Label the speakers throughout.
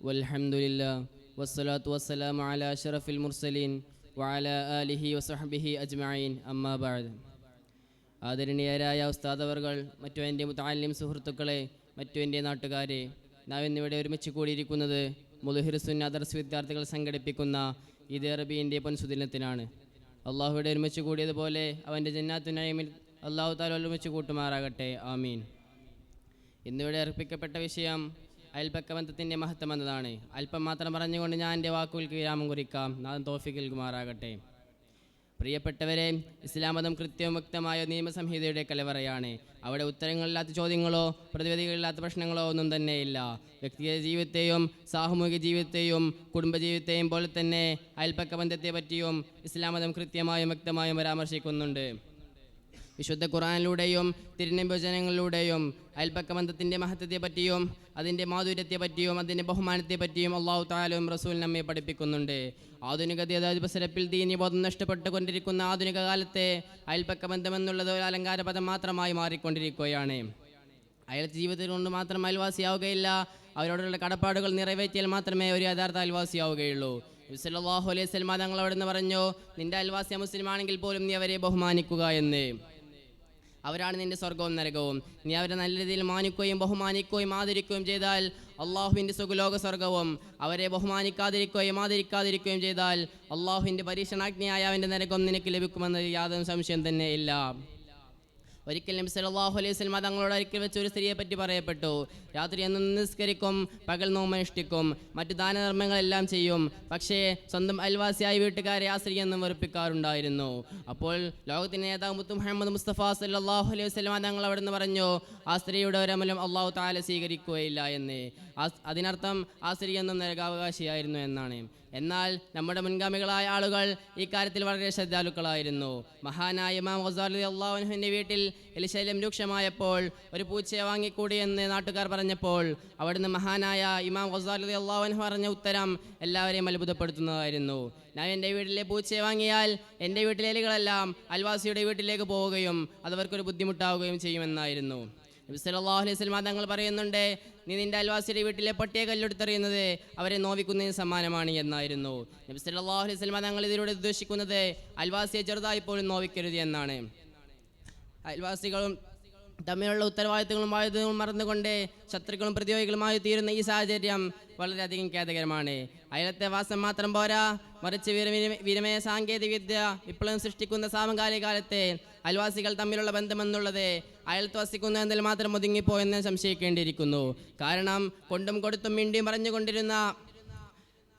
Speaker 1: والحمد لله والصلاة والسلام على أشرف المرسلين وعلى آله وصحبه أجمعين أما بعد ആദരണീയരായ ഉസ്താദവർകൾ മറ്റു എൻ്റെ മുത്താലിം സുഹൃത്തുക്കളെ മറ്റു എൻ്റെ നാട്ടുകാരെ നാം ഇന്നിവിടെ ഒരുമിച്ച് കൂടിയിരിക്കുന്നത് മുലുഹിർസുൻ അദർസ് വിദ്യാർത്ഥികൾ സംഘടിപ്പിക്കുന്ന ഈദ് അറബീൻ്റെ പൊൻസുദിനത്തിനാണ് അള്ളാഹുവിടെ ഒരുമിച്ച് കൂടിയതുപോലെ അവൻ്റെ ജന്നാത്തുനയമിൽ അള്ളാഹു താല ഒരുമിച്ച് കൂട്ടുമാറാകട്ടെ ആമീൻ ഇന്നിവിടെ അർപ്പിക്കപ്പെട്ട വിഷയം അയൽപ്പക്കബന്ധത്തിന്റെ മഹത്വം എന്നതാണ്. അല്പം മാത്രം പറഞ്ഞുകൊണ്ട് ഞാൻ എന്റെ വാക്കുകൾക്ക് വിരാമം കുറിക്കാം നാദം തോഫിക്ക് നൽകുമാറാകട്ടെ പ്രിയപ്പെട്ടവരെ ഇസ്ലാം മതം കൃത്യവും വ്യക്തമായ നിയമസംഹിതയുടെ കലവറയാണ്. അവിടെ ഉത്തരങ്ങളില്ലാത്ത ചോദ്യങ്ങളോ പ്രതിവിധികളില്ലാത്ത പ്രശ്നങ്ങളോ ഒന്നും തന്നെയില്ല വ്യക്തിഗത ജീവിതത്തെയും സാമൂഹിക ജീവിതത്തെയും കുടുംബജീവിതത്തെയും പോലെ തന്നെ അയൽപ്പക്ക പറ്റിയും ഇസ്ലാം മതം കൃത്യമായും വ്യക്തമായും പരാമർശിക്കുന്നുണ്ട്. വിശുദ്ധ ഖുറാനിലൂടെയും തിരുനിഭജനങ്ങളിലൂടെയും അയൽപ്പക്ക ബന്ധത്തിന്റെ മഹത്വത്തെ പറ്റിയും അതിന്റെ മാധുര്യത്തെ പറ്റിയും അതിന്റെ ബഹുമാനത്തെ പറ്റിയും അള്ളാഹു താലും റസൂൽ നമ്മെ പഠിപ്പിക്കുന്നുണ്ട്. ആധുനിക ആധുനികതയുടെ ദീനി ദീനിബോധം നഷ്ടപ്പെട്ടു കൊണ്ടിരിക്കുന്ന ആധുനിക കാലത്തെ അയൽപ്പക്ക ബന്ധം എന്നുള്ളത് ഒരു അലങ്കാര പദം മാത്രമായി മാറിക്കൊണ്ടിരിക്കുകയാണ്. അയാൾ ജീവിതത്തിൽ കൊണ്ട് മാത്രം അയൽവാസിയാവുകയില്ല അവരോടുള്ള കടപ്പാടുകൾ നിറവേറ്റിയാൽ മാത്രമേ ഒരു യഥാർത്ഥ അയൽവാസിയാവുകയുള്ളൂ. യുസലാഹു അലൈഹി സ്വലമാ തങ്ങൾ അവിടെ നിന്ന് പറഞ്ഞു നിന്റെ അൽവാസിയ മുസ്ലിമാണെങ്കിൽ പോലും നീ അവരെ ബഹുമാനിക്കുക എന്ന്. അവരാണ് നിന്റെ സ്വർഗവും നരകവും. നീ അവരെ നല്ല രീതിയിൽ മാനിക്കുകയും ബഹുമാനിക്കുകയും ആദരിക്കുകയും ചെയ്താൽ അള്ളാഹുവിന്റെ സുഖലോക സ്വർഗവും അവരെ ബഹുമാനിക്കാതിരിക്കുകയും ആദരിക്കാതിരിക്കുകയും ചെയ്താൽ അള്ളാഹുവിന്റെ പരീക്ഷണാജ്ഞയായ അവന്റെ നരകം നിനക്ക് ലഭിക്കുമെന്ന് യാതൊരു സംശയം തന്നെ ഇല്ല. ഒരിക്കൽ നബി സല്ലല്ലാഹു അലൈഹി വസല്ലം തങ്ങളോട് ഒരിക്കൽ വെച്ച് ഒരു സ്ത്രീയെ പറ്റി പറയപ്പെട്ടു. രാത്രി എന്നും നിസ്കരിക്കും പകൽ നോമനുഷ്ഠിക്കും മറ്റു ദാനധർമ്മങ്ങളെല്ലാം ചെയ്യും. പക്ഷേ സ്വന്തം അയൽവാസിയായ വീട്ടുകാരെ ആ സ്ത്രീ എന്നും വെറുപ്പിക്കാറുണ്ടായിരുന്നു. അപ്പോൾ ലോകത്തിന്റെ നേതാവ് മുത്തു മുഹമ്മദ് മുസ്തഫ സല്ലല്ലാഹു അലൈഹി വസല്ലം തങ്ങൾ അവിടെ നിന്ന് പറഞ്ഞു ആ സ്ത്രീയുടെ ഒരമലം അള്ളാഹു താല സ്വീകരിക്കുകയില്ല എന്ന്. അതിനർത്ഥം ആ സ്ത്രീ എന്നും നരകാവകാശിയായിരുന്നു എന്നാണ്. എന്നാൽ നമ്മുടെ മുൻഗാമികളായ ആളുകൾ ഈ കാര്യത്തിൽ വളരെ ശ്രദ്ധാലുക്കളായിരുന്നു. മഹാനായ ഇമാം ഗസാലി അള്ളാഹുവിന്റെ വീട്ടിൽ എലിശല്യം രൂക്ഷമായപ്പോൾ ഒരു പൂച്ചയെ വാങ്ങിക്കൂടി എന്ന് നാട്ടുകാർ പറഞ്ഞപ്പോൾ അവിടുന്ന് മഹാനായ ഇമാം ഗസാലി അള്ളാഹുഹു പറഞ്ഞ ഉത്തരം എല്ലാവരെയും അത്ഭുതപ്പെടുത്തുന്നതായിരുന്നു. ഞാൻ എന്റെ വീട്ടിലെ പൂച്ചയെ വാങ്ങിയാൽ എന്റെ വീട്ടിലെ എലികളെല്ലാം അൽവാസിയുടെ വീട്ടിലേക്ക് പോവുകയും അതവർക്കൊരു ബുദ്ധിമുട്ടാവുകയും ചെയ്യുമെന്നായിരുന്നു. നബി സല്ലല്ലാഹു അലൈഹി വസല്ലം തങ്ങൾ പറയുന്നുണ്ട് നീ നിന്റെ അയൽവാസിയുടെ വീട്ടിലെ പട്ടിയെ കല്ലെടുത്തെറിയുന്നത് അവരെ നോവിക്കുന്നതിന് സമ്മാനമാണ് എന്നായിരുന്നു. നബി സല്ലല്ലാഹു അലൈഹി വസല്ലം തങ്ങൾ ഇതിലൂടെ ഉദ്ദേശിക്കുന്നത് അയൽവാസിയെ ചെറുതായി പോലും നോവിക്കരുത് എന്നാണ്. അൽവാസികളും തമ്മിലുള്ള ഉത്തരവാദിത്തങ്ങളും ബാധ്യതകളും മറന്നുകൊണ്ട് ശത്രുക്കളും പ്രതിയോഗികളുമായി തീരുന്ന ഈ സാഹചര്യം വളരെയധികം ഖേദകരമാണ്. അയലത്തെ വാസം മാത്രം പോരാ മറിച്ച് വിരമയ വിനിമയ സാങ്കേതിക വിദ്യ ഇപ്പോഴും സൃഷ്ടിക്കുന്ന സമകാലിക കാലത്തെ അയൽവാസികൾ തമ്മിലുള്ള ബന്ധമെന്നുള്ളത് അയൽത്ത് വസിക്കുന്നതിൽ എന്നതിൽ മാത്രം ഒതുങ്ങിപ്പോയെന്ന് സംശയിക്കേണ്ടിയിരിക്കുന്നു. കാരണം കൊണ്ടും കൊടുത്തും മിണ്ടിയും പറഞ്ഞുകൊണ്ടിരുന്ന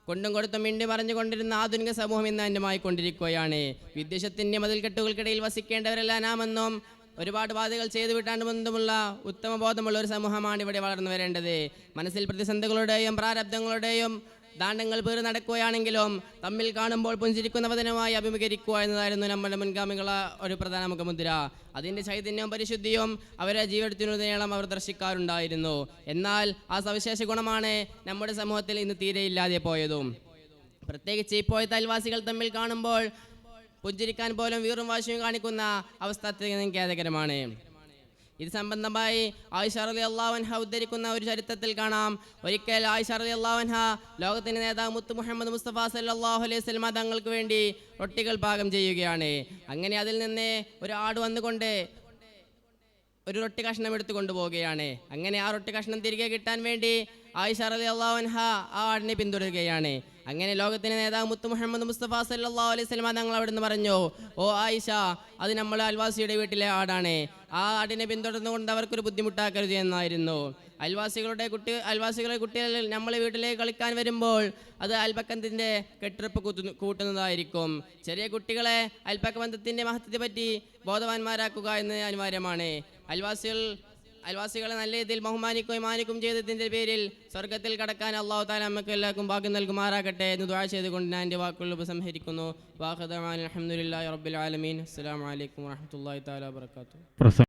Speaker 1: കൊണ്ടും കൊടുത്തും മിണ്ടി പറഞ്ഞുകൊണ്ടിരുന്ന ആധുനിക സമൂഹം ഇന്ന് അന്യമായിക്കൊണ്ടിരിക്കുകയാണ്. വിദ്വേഷത്തിന്റെ മതിൽക്കെട്ടുകൾക്കിടയിൽ വസിക്കേണ്ടവരെല്ലാം നാമെന്നും ഒരുപാട് ബാധകൾ ചെയ്തു വിട്ടാണ്ട് ബന്ധമുള്ള ഉത്തമബോധമുള്ള ഒരു സമൂഹമാണ് ഇവിടെ വളർന്നു വരേണ്ടത്. മനസ്സിൽ പ്രതിസന്ധികളുടെയും പ്രാരബ്ധങ്ങളുടെയും ദാണ്ഡങ്ങൾ പേര് നടക്കുകയാണെങ്കിലും തമ്മിൽ കാണുമ്പോൾ പുഞ്ചിരിക്കുന്ന വചനമായി അഭിമുഖീകരിക്കുക എന്നതായിരുന്നു നമ്മുടെ മുൻഗാമികള ഒരു പ്രധാന മുഖമുദ്ര. അതിന്റെ ചൈതന്യവും പരിശുദ്ധിയും അവരെ ജീവിതത്തിനുടനീളം അവർ ദർശിക്കാറുണ്ടായിരുന്നു. എന്നാൽ ആ സവിശേഷ ഗുണമാണ് നമ്മുടെ സമൂഹത്തിൽ ഇന്ന് തീരെ ഇല്ലാതെ പോയതും. പ്രത്യേകിച്ച് ഇപ്പോഴത്തെ അയൽവാസികൾ തമ്മിൽ കാണുമ്പോൾ പുഞ്ചിരിക്കാൻ പോലും വീറും വാശിയും കാണിക്കുന്ന അവസ്ഥ ഖേദകരമാണ്. ഇത് സംബന്ധമായി ആയിഷ അലി അള്ളാഹൻഹ ഉദ്ധരിക്കുന്ന ഒരു ചരിത്രത്തിൽ കാണാം. ഒരിക്കൽ ആയിഷ അലി അള്ളാഹൻഹ ലോകത്തിന്റെ നേതാവ് മുത്തു മുഹമ്മദ് മുസ്തഫ സല്ലാഹു അലൈഹി സ്വലമ തങ്ങൾക്ക് വേണ്ടി റൊട്ടികൾ പാകം ചെയ്യുകയാണ്. അങ്ങനെ അതിൽ നിന്ന് ഒരു ആട് വന്നുകൊണ്ട് ഒരു റൊട്ടി കഷ്ണം എടുത്തു കൊണ്ടുപോവുകയാണ്. അങ്ങനെ ആ റൊട്ടി കഷ്ണം തിരികെ കിട്ടാൻ വേണ്ടി ആയിഷ അലി അള്ളാഹൻഹ ആ ആടിനെ പിന്തുടരുകയാണ്. അങ്ങനെ ലോകത്തിന്റെ നേതാവ് മുത്തു മുഹമ്മദ് മുസ്തഫ സല്ലാ അലൈഹി വസല്ലമ തങ്ങൾ അവിടെ നിന്ന് പറഞ്ഞു ഓ ആയിഷ അത് നമ്മളെ അൽവാസിയുടെ വീട്ടിലെ ആടാണ്. ആ ആടിനെ പിന്തുടർന്നുകൊണ്ട് അവർക്കൊരു ബുദ്ധിമുട്ടാക്കരുത് എന്നായിരുന്നു. അയൽവാസികളുടെ കുട്ടി അയൽവാസികളെ കുട്ടികൾ നമ്മളെ വീട്ടിലേക്ക് കളിക്കാൻ വരുമ്പോൾ അത് അയൽപ്പക്കത്തിന്റെ കെട്ടിറപ്പ് കൂട്ടുന്നു കൂട്ടുന്നതായിരിക്കും. ചെറിയ കുട്ടികളെ അയൽപ്പക്ക ബന്ധത്തിന്റെ മഹത്വത്തെ പറ്റി ബോധവാന്മാരാക്കുക എന്നത് അനിവാര്യമാണ്. അയൽവാസികൾ അയൽവാസികളെ നല്ല രീതിയിൽ ബഹുമാനിക്കുകയും മാനിക്കും ചെയ്തതിന്റെ പേരിൽ സ്വർഗത്തിൽ കടക്കാൻ അള്ളാഹു താല നമുക്ക് എല്ലാവർക്കും ഭാഗ്യം നൽകുമാറാകട്ടെ എന്ന് ദ്വാ ചെയ്തുകൊണ്ട് ഞാൻ എന്റെ വാക്കുകൾ ഉപസംഹരിക്കുന്നു. വാഹദാൻ അലഹമുല്ലാ റബ്ബുൽ ആലമീൻ. അസ്സാം വലൈക്കും വാഹമത്തല്ലാ താല
Speaker 2: പ്രസംഗ